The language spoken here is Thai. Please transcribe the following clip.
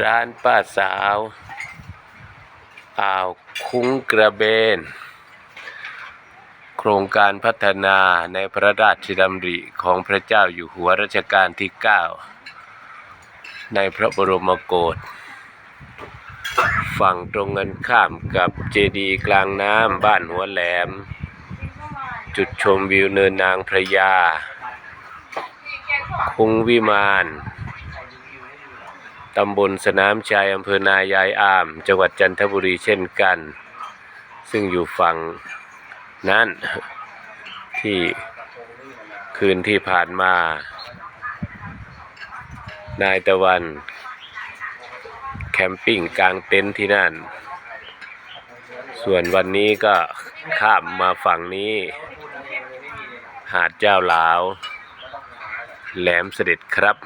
ร้านป้าสาวอ่าวคุ้งกระเบน โครงการพัฒนาในพระราชดำริของพระเจ้าอยู่หัวรัชกาลที่ 9 ในพระบรมโกศฝั่งตรงกันข้ามกับเจดีย์กลางน้ำบ้านหัวแหลม จุดชมวิวเนินนางพระยา คุ้งวิมาน ตำบลสนามชัยอำเภอนายายอาม จังหวัดจันทบุรีเช่นกัน ซึ่งอยู่ฝั่งนั้นที่คืนที่ผ่านมา นายตะวัน แคมปิ้งกลางเต็นท์ที่นั่น ส่วนวันนี้ก็ข้ามมาฝั่งนี้ หาดเจ้าหลาว แหลมเสด็จครับ